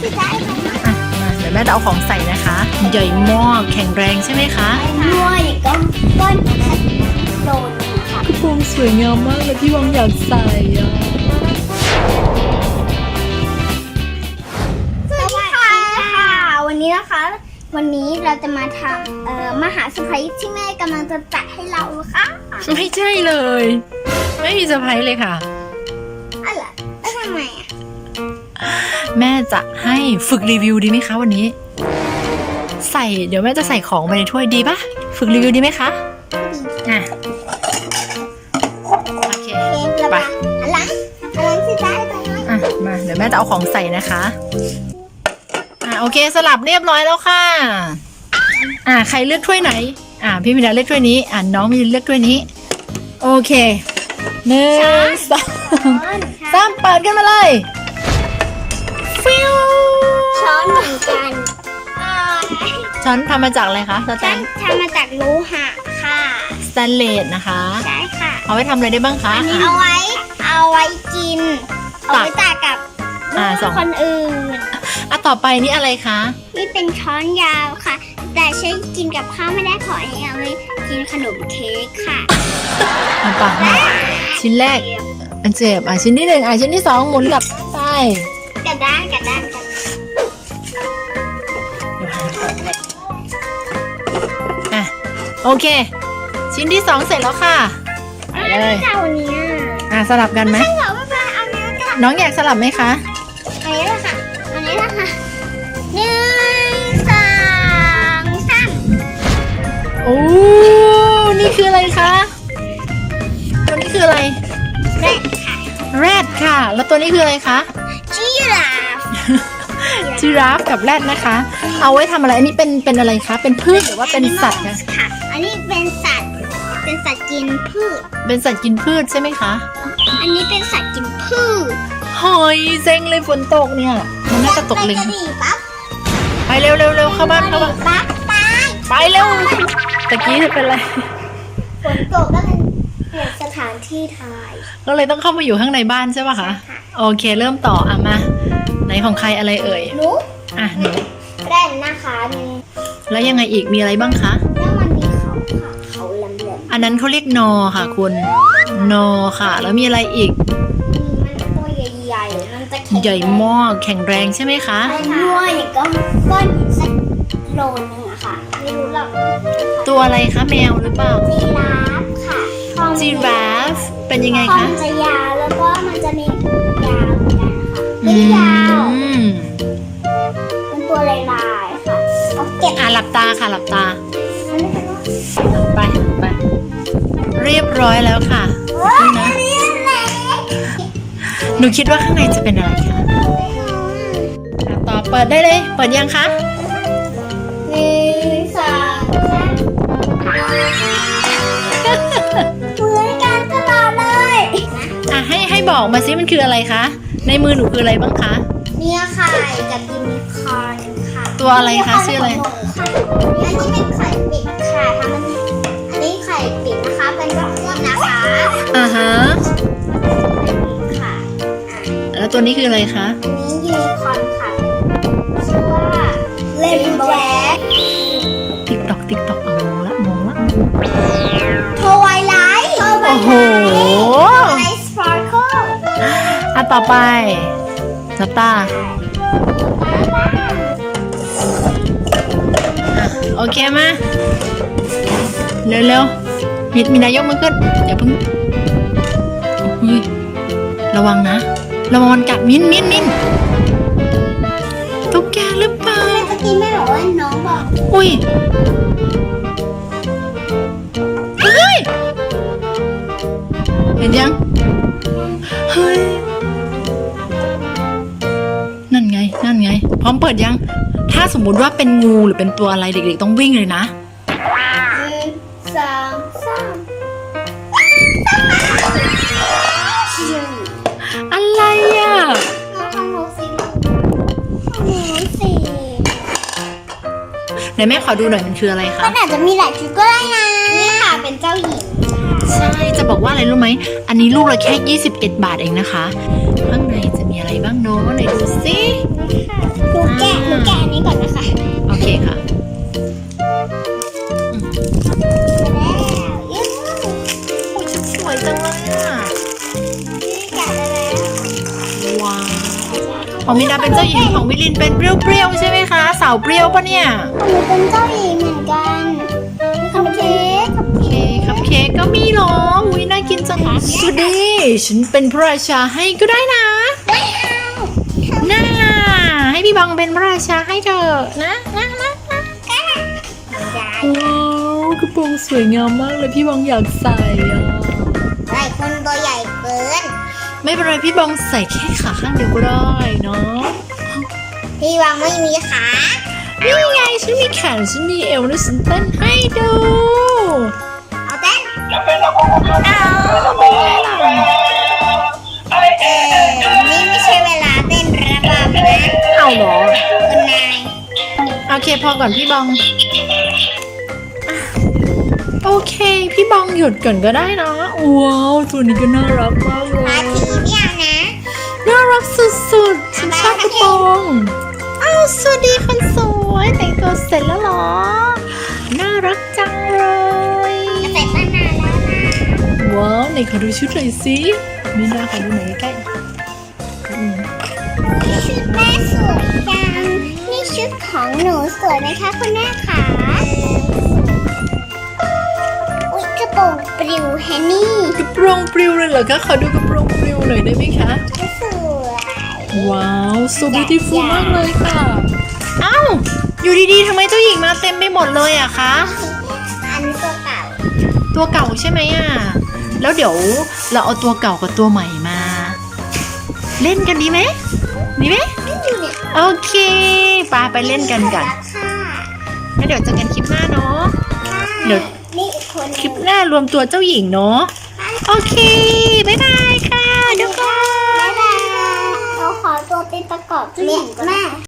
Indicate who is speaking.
Speaker 1: ที่ได้ไหม
Speaker 2: อะมาเดี๋ยวแม่จะเอาของใส่นะคะ ใหญ่มากแข็งแรงใช่ไหมคะ
Speaker 1: มั่วอีกก็ก้อนโดนค่ะ
Speaker 2: กระโปรงสวยงามมากเลยพี่วังอยากใส่อะ
Speaker 1: สวัสดีค่ะ วันนี้นะคะ วันนี้เราจะมาทำเอ่อมาหาเซอร์ไพรส์ที่แม่กำลังจะจัดให้เราค่ะ
Speaker 2: ไม่ใช่เลย ไม่มีเซอร์ไพรส์เลยค่ะ
Speaker 1: อะไรแล้วทำไมอะ
Speaker 2: แม่จะให้ฝึกรีวิวดีไหมคะวันนี้ ใส่เดี๋ยวแม่จะใส่ของไปในถ้วยดีปะฝึกรีวิวดีไหมคะอะโอเค
Speaker 1: เองระ
Speaker 2: ไป
Speaker 1: บายอะไรอะไรที่ได้ไปไหม
Speaker 2: อะมาเดี๋ยวแม่จะเอาของใส่นะคะอะโอเคสลับเรียบร้อยแล้วค่ะ อะใครเลือกถ้วยไหน อะพี่มิดาเลือกถ้วยนี้ อะน้องมินเลือกถ้วยนี้ โอเคหนึ่งสองสามเปิดกันมาเลย ฟิว
Speaker 1: ช้อนเหมือนกันอ่า
Speaker 2: ช้อนทำมาจากอะไรคะสแต
Speaker 1: ฉัน
Speaker 2: น
Speaker 1: ทำมาจากโลหะค่ะ
Speaker 2: สแตนเลสนะคะ
Speaker 1: ใช่ค่ะ
Speaker 2: เอาไว้ทำอะไรได้บ้างคะ
Speaker 1: เอา
Speaker 2: อะ
Speaker 1: ไว้เอาไว้กิน เอาไว้ตักกับ
Speaker 2: อ่าสอง
Speaker 1: คนอื่น
Speaker 2: อะต่อไปนี่อะไรคะ
Speaker 1: นี่เป็นช้อนยาวค่ะ แต่ใช้กินกับข้าวไม่ได้ขอให้เอาไว้กินขนมเค้กค่ะ
Speaker 2: อะปะมาชิ้นแรก อันเจ็บอะชิ้นที่หนึ่งอะชิ้นที่สองหมุนกลับไป
Speaker 1: กระ ด้างกระด้างกระด้าง
Speaker 2: อะโอเค ชิ้นที่สองเสร็จแล้วค่ะไปเลย
Speaker 1: เจ้าเนี้ย
Speaker 2: อะสลับกันไหม
Speaker 1: ไม่เหรอไม่เป็นไรเอาเนี้ยก็
Speaker 2: น้องอยากสลับไหมคะ
Speaker 1: อันนี้แหละค่ะอันนี้แหละค่ะหนึ่งสองสาม
Speaker 2: โอ้นี่คืออะไรคะตัวนี้คืออะไร
Speaker 1: แรกค่ะ
Speaker 2: แรดค่ะ แล้วตัวนี้คืออะไรคะ
Speaker 1: จิราฟ
Speaker 2: กับแรดนะคะ เอาไว้ทำอะไร อันนี้เป็นเป็นอะไรคะ เป็นพืชหรือว่าเป็นสัตว์คะ
Speaker 1: ค่ะ อันนี้เป็นสัตว์ เป็นสัตว์กินพืช
Speaker 2: เป็นสัตว์กินพืชใช่ไหมคะ
Speaker 1: อันนี้เป็นสัตว์กินพืช
Speaker 2: หอยเซ็งเลยฝนตกเนี่ย มันน่าจะตกเล็ง
Speaker 1: ไปกระดี่ปั๊บ
Speaker 2: ไปเร็วเร็วเร็วเข้าบ้านเข้าบ้าน
Speaker 1: ปั๊บตาย
Speaker 2: ไปเร็วตะกี้เธอเป็นอะไร
Speaker 1: ฝนตกก็เลยเปลี่ยนสถานที่ถ่าย
Speaker 2: ก็เลยต้องเข้ามาอยู่ข้างในบ้านใช่ป่ะคะ
Speaker 1: ค่ะ
Speaker 2: โอเค เริ่มต่ออะมา ไหนของใครอะไรเอ่ย
Speaker 1: หนู
Speaker 2: อะหนู
Speaker 1: แร่นนะคะมี
Speaker 2: แล้วยังไงอีกมีอะไรบ้างคะ
Speaker 1: แล้วมันมีเขาค่ะเขาแหลม
Speaker 2: อันนั้นเขาเรียกนอค่ะคุณนอค่ะ แล้วมีอะไรอีก
Speaker 1: ๆมันตัวใหญ่ๆมันจะแข็ง
Speaker 2: ใหญ่มากแข็งแรงใช่ไหมคะ
Speaker 1: ใช่ค่ะมั่วอีกก็ก้อนหินสักโลนึงอะค่ะ ไม่รู้หรอก
Speaker 2: ตัวอะไรคะแมวหรือเปล่า
Speaker 1: จีราฟค่ะคอม
Speaker 2: จีราฟเป็นยังไง
Speaker 1: คอ
Speaker 2: คะ
Speaker 1: มจะยาวแล้วก็มันจะมียาวเหมือนกันค่ะ
Speaker 2: อื
Speaker 1: ไม่ยาว บ
Speaker 2: อะหลับตาค่ะหลับตา
Speaker 1: อันนี้เป็นว่า
Speaker 2: ไปไป เรียบร้อยแล้วค่ะ
Speaker 1: โอ้ย
Speaker 2: นะ
Speaker 1: อันนี้เล็ก
Speaker 2: หนูคิดว่าข้างในจะเป็นอะไรคะอะต่อเปิดได้เลย เปิดยังคะ
Speaker 1: หนึ่งสองสามเหมือนกันตลอดเลยนะ
Speaker 2: อะให้ให้บอกมาซิมันคืออะไรคะ ในมือหนูคืออะไรบ้างคะ
Speaker 1: เนี่ยไข่กับยูนิคอร์นค่ะ
Speaker 2: ตัวอะไรคะชื่ออะไร
Speaker 1: นนี้ค่ะอันนี้เป็นไข่ปิดค่ะทำมันอันนี้ไข่ปิดนะคะ เป็นแบบเครื่องนะคะ
Speaker 2: อ่าฮะ
Speaker 1: ค่ะ
Speaker 2: แล้วตัวนี้คืออะไรคะ
Speaker 1: อันนี้ยูนิคอร์นค่ะชื่อว่าเลนแบล็ก
Speaker 2: ติ๊กตอกติ๊กตอกเอามองละมองละ
Speaker 1: โทไวไลท์
Speaker 2: โอ้โห
Speaker 1: ไลท์สปาร์เคิล
Speaker 2: อะต่อไปนัตตาอ่ โอเคมาเร็วเร็วๆมีมีนายกมือขึ้นอย่าเพิ่งเฮ้ยระวังนะ ระวังมันกัดมิ้นมิ้นมิ้นตุ๊กแกหรือเปล่า
Speaker 1: เมื่อกี้แม่บอกว่าน้องบอก
Speaker 2: อุ้ยเฮ้ยเห็นยังเฮ้ยนั่นไงนั่นไง พร้อมเปิดยัง ถ้าสมมุติว่าเป็นงูหรือเป็นตัวอะไรเด็กๆต้องวิ่งเลยนะ
Speaker 1: หนึ่งสองสามชิว
Speaker 2: อะไรอะ
Speaker 1: น้องของหนูสิของหนูสิ
Speaker 2: ไหนแม่ขอดูหน่อยมันคืออะไรคะ
Speaker 1: มันอาจจะมีหลายชุดก็ได้นะนี่ค่ะเป็นเจ้าหญิง
Speaker 2: ใช่จะบอกว่าอะไรรู้ไหมอันนี้ลูกละแค่21 บาทเองนะคะ ข้างในจะมีอะไรบ้างเนาะไหนดูสิ
Speaker 1: นี่ โอเคค่ะโอ้
Speaker 2: ยสวยจังเลยอะว้าว
Speaker 1: ของมินา
Speaker 2: เป็นเจ้าหญิงของมิลินเป็นเปรี้ยวๆใช่ไหมคะ สาวเปรี้ยวปะเนี่ย
Speaker 1: หนูเป็นเจ้าหญิงเหมือนกันคัพเค้กคัพ
Speaker 2: เค้
Speaker 1: ก
Speaker 2: คัพเค้กก็มีหรออุ้ยน่ากินจังสุดีฉันเป็นพระราชาให้ก็ได้นะ พี่บังเป็นพระราชาให้เถอนะนะนะนะว้าวกระโปรงสวยงามมากเลยพี่บังอยากใส่อะ
Speaker 1: ไอ้คนตัวใหญ่เกิน
Speaker 2: ไม่เป็นไรพี่บังใส่แค่ขาข้างเดียวก็ได้เนาะ
Speaker 1: พี่วางไม่มีขา
Speaker 2: นี่ไงฉันมีแขนฉันมีเอวแล้วฉันเต้นให้ดู
Speaker 1: เอาเต้น
Speaker 2: เอา เอาเหรอ
Speaker 1: คุณนาย
Speaker 2: โอเคพอก่อนพี่บองอะโอเค พี่บองหยุดก่อนก็ได้นะว้าวตัวนี้ก็น่ารักมากเล
Speaker 1: พายทีไม่เอานะ
Speaker 2: น่ารักสุดๆฉันชอบกระโปรงอ้าวสวัสดีคนสวยแต่งตัวเสร็จแล้วเหรอ น่ารักจังเลย
Speaker 1: จะใส่ตั้งนานแล้วนะ
Speaker 2: ว้าวไหนขอดูชุดหน่อยสินี่น่าขอดูหน่อยใกล้ๆอืม
Speaker 1: ชุดแม่สวยจัง นี่ชุดของหนูสวยไหมคะคุณแม่ขาอุ๊ยกระโปรงปลิวแฮนนี่
Speaker 2: กระโปรงปลิวเลยเหรอคะ ขอดูกระโปรงปลิวหน่อยได้ไหมคะ
Speaker 1: สวย
Speaker 2: ว้าว so beautiful มากเลยค่ะเอ้าอยู่ดีๆทำไมเจ้าหญิงมาเต็มไปหมดเลยอะคะ
Speaker 1: อันนี้ตัวเก่า
Speaker 2: ตัวเก่าใช่ไหมอะแล้วเดี๋ยวเราเอาตัวเก่ากับตัวใหม่มา เล่นกันดีไหม ดีไหม
Speaker 1: ไม่อยู่เนี่ย
Speaker 2: โอเคปาไปเล่นกันกัน
Speaker 1: ค่ะ
Speaker 2: งั้นเดี๋ยวเจอกันคลิปหน้าเนาะ เดี๋ยว
Speaker 1: นี่อีกคนห
Speaker 2: คลิ
Speaker 1: นึ่
Speaker 2: ป
Speaker 1: ง
Speaker 2: หน้ารวมตัวเจ้าหญิงเนาะ โอเค บ๊ายบายค่ะทุกคน
Speaker 1: บ๊ายบายเราขอตัวไปประกอบเรียนแม่